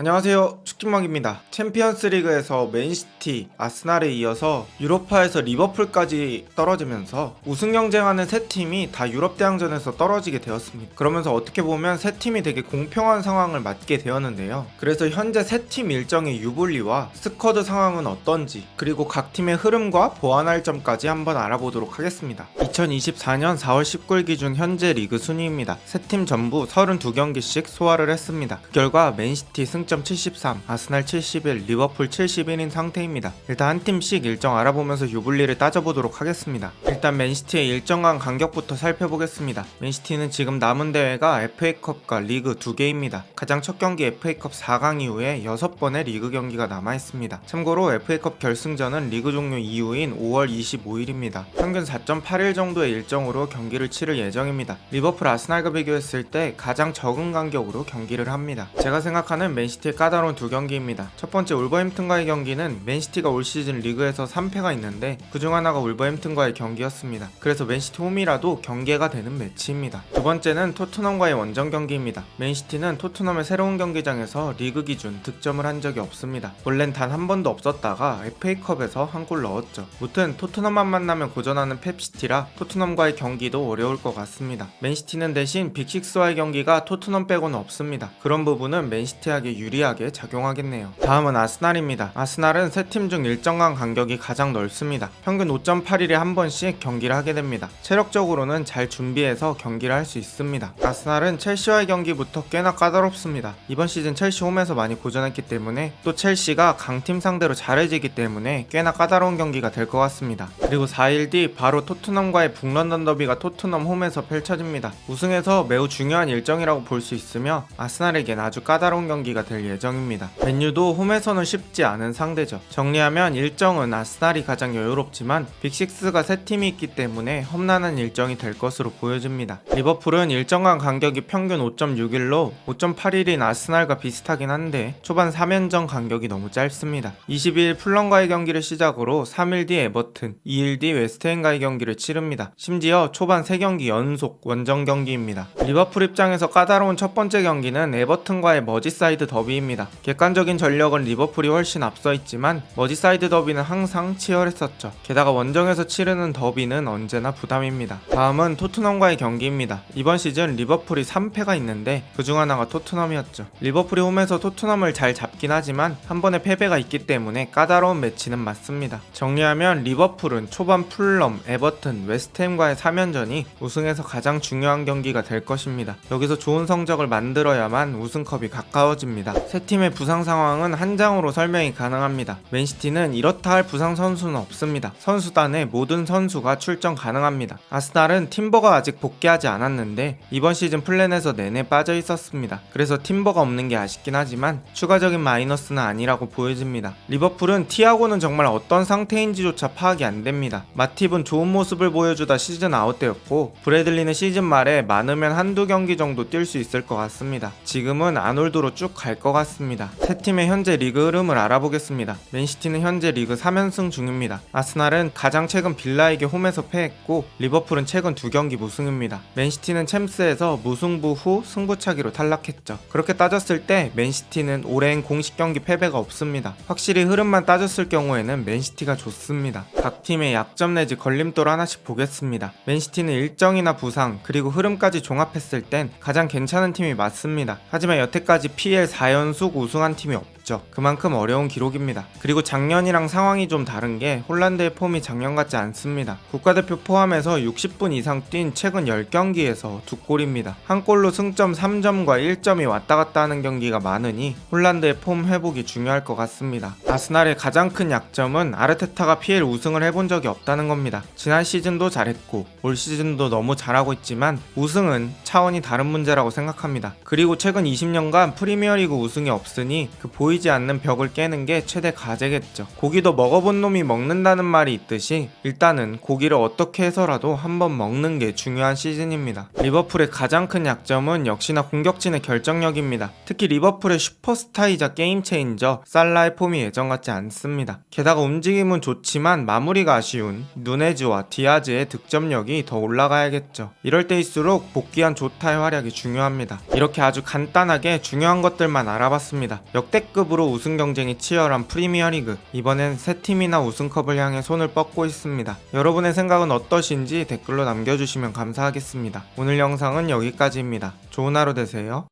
안녕하세요. 축진망입니다. 챔피언스 리그에서 맨시티, 아스날에 이어서 유로파에서 리버풀까지 떨어지면서 우승 경쟁하는 세 팀이 다 유럽 대항전에서 떨어지게 되었습니다. 그러면서 어떻게 보면 세 팀이 되게 공평한 상황을 맞게 되었는데요. 그래서 현재 세 팀 일정의 유불리와 스쿼드 상황은 어떤지 그리고 각 팀의 흐름과 보완할 점까지 한번 알아보도록 하겠습니다. 2024년 4월 19일 기준 현재 리그 순위입니다. 세 팀 전부 32경기씩 소화를 했습니다. 그 결과 맨시티 승점 73, 아스날 71, 리버풀 71인 상태입니다. 일단 한 팀씩 일정 알아보면서 유불리를 따져보도록 하겠습니다. 일단 맨시티의 일정간 간격부터 살펴보겠습니다. 맨시티는 지금 남은 대회가 FA컵과 리그 두 개입니다. 가장 첫 경기 FA컵 4강 이후에 6번의 리그 경기가 남아 있습니다. 참고로 FA컵 결승전은 리그 종료 이후인 5월 25일입니다. 평균 4.8일 정도의 일정으로 경기를 치를 예정입니다. 리버풀 아스날과 비교했을 때 가장 적은 간격으로 경기를 합니다. 제가 생각하는 맨시티 의 까다로운 두 경기입니다. 첫 번째 울버햄튼과의 경기는 맨시티가 올 시즌 리그에서 3패가 있는데 그중 하나가 울버햄튼과의 경기였습니다. 그래서 맨시티 홈이라도 경계가 되는 매치입니다. 두 번째는 토트넘과의 원정 경기입니다. 맨시티는 토트넘의 새로운 경기장에서 리그 기준 득점을 한 적이 없습니다. 원래는 단 한 번도 없었다가 FA컵에서 한 골 넣었죠. 무튼 토트넘만 만나면 고전하는 펩시티라 토트넘과의 경기도 어려울 것 같습니다. 맨시티는 대신 빅식스와의 경기가 토트넘 빼고는 없습니다. 그런 부분은 맨시티에게 유리하게 작용하겠네요. 다음은 아스날입니다. 아스날은 세 팀 중 일정간 간격이 가장 넓습니다. 평균 5.8일에 한 번씩 경기를 하게 됩니다. 체력적으로는 잘 준비해서 경기를 할 수 있습니다. 아스날은 첼시와의 경기부터 꽤나 까다롭습니다. 이번 시즌 첼시 홈에서 많이 고전했기 때문에 또 첼시가 강팀 상대로 잘해지기 때문에 꽤나 까다로운 경기가 될 것 같습니다. 그리고 4일 뒤 바로 토트넘과의 북런던 더비가 토트넘 홈에서 펼쳐집니다. 우승에서 매우 중요한 일정이라고 볼 수 있으며 아스날에겐 아주 까다로운 경기가 될 예정입니다. 맨유도 홈에서는 쉽지 않은 상대죠. 정리하면 일정은 아스날이 가장 여유롭지만 빅식스가 세 팀이 있기 때문에 험난한 일정이 될 것으로 보여집니다. 리버풀은 일정간 간격이 평균 5.6일로 5.8일인 아스날과 비슷하긴 한데 초반 3연전 간격이 너무 짧습니다. 22일 풀런과의 경기를 시작으로 3일 뒤 에버튼, 2일 뒤 웨스트햄과의 경기를 치릅니다. 심지어 초반 3경기 연속 원정 경기입니다. 리버풀 입장에서 까다로운 첫 번째 경기는 에버튼과의 머지사이드 더 비입니다. 객관적인 전력은 리버풀이 훨씬 앞서 있지만 머지사이드 더비는 항상 치열했었죠. 게다가 원정에서 치르는 더비는 언제나 부담입니다. 다음은 토트넘과의 경기입니다. 이번 시즌 리버풀이 3패가 있는데 그중 하나가 토트넘이었죠. 리버풀이 홈에서 토트넘을 잘 잡긴 하지만 한 번의 패배가 있기 때문에 까다로운 매치는 맞습니다. 정리하면 리버풀은 초반 풀럼, 에버튼, 웨스트햄과의 3연전이 우승에서 가장 중요한 경기가 될 것입니다. 여기서 좋은 성적을 만들어야만 우승컵이 가까워집니다. 세 팀의 부상 상황은 한 장으로 설명이 가능합니다. 맨시티는 이렇다 할 부상 선수는 없습니다. 선수단의 모든 선수가 출전 가능합니다. 아스날은 팀버가 아직 복귀하지 않았는데 이번 시즌 플랜에서 내내 빠져 있었습니다. 그래서 팀버가 없는 게 아쉽긴 하지만 추가적인 마이너스는 아니라고 보여집니다. 리버풀은 티아고는 정말 어떤 상태인지조차 파악이 안 됩니다. 마팁은 좋은 모습을 보여주다 시즌 아웃되었고 브래들리는 시즌 말에 많으면 한두 경기 정도 뛸 수 있을 것 같습니다. 지금은 아놀드로 쭉 갈것 같습니다. 세 팀의 현재 리그 흐름을 알아보겠습니다. 맨시티는 현재 리그 3연승 중입니다. 아스날은 가장 최근 빌라에게 홈에서 패했고 리버풀은 최근 두 경기 무승입니다. 맨시티는 챔스에서 무승부 후 승부차기로 탈락했죠. 그렇게 따졌을 때 맨시티는 올해엔 공식 경기 패배가 없습니다. 확실히 흐름만 따졌을 경우에는 맨시티가 좋습니다. 각 팀의 약점 내지 걸림돌 하나씩 보겠습니다. 맨시티는 일정이나 부상 그리고 흐름까지 종합했을 땐 가장 괜찮은 팀이 맞습니다. 하지만 여태까지 PL 4 연속 우승한 팀이 없 죠. 그만큼 어려운 기록입니다. 그리고 작년이랑 상황이 좀 다른 게 홀란드의 폼이 작년 같지 않습니다. 국가대표 포함해서 60분 이상 뛴 최근 10경기에서 두 골입니다. 한 골로 승점 3점과 1점이 왔다 갔다 하는 경기가 많으니 홀란드의 폼 회복이 중요할 것 같습니다. 아스날의 가장 큰 약점은 아르테타가 PL 우승을 해본 적이 없다는 겁니다. 지난 시즌도 잘했고 올 시즌도 너무 잘하고 있지만 우승은 차원이 다른 문제라고 생각합니다. 그리고 최근 20년간 프리미어리그 우승이 없으니 그 보여 보이지 않는 벽을 깨는 게 최대 과제겠죠. 고기도 먹어본 놈이 먹는다는 말이 있듯이 일단은 고기를 어떻게 해서라도 한번 먹는 게 중요한 시즌입니다. 리버풀의 가장 큰 약점은 역시나 공격진의 결정력입니다. 특히 리버풀의 슈퍼스타이자 게임 체인저 살라의 폼이 예전 같지 않습니다. 게다가 움직임은 좋지만 마무리가 아쉬운 누네즈와 디아즈의 득점력이 더 올라가야겠죠. 이럴 때일수록 복귀한 조타의 활약이 중요합니다. 이렇게 아주 간단하게 중요한 것들만 알아봤습니다. 역대 급으로 우승 경쟁이 치열한 프리미어리그 이번엔 세 팀이나 우승컵을 향해 손을 뻗고 있습니다. 여러분의 생각은 어떠신지 댓글로 남겨주시면 감사하겠습니다. 오늘 영상은 여기까지입니다. 좋은 하루 되세요.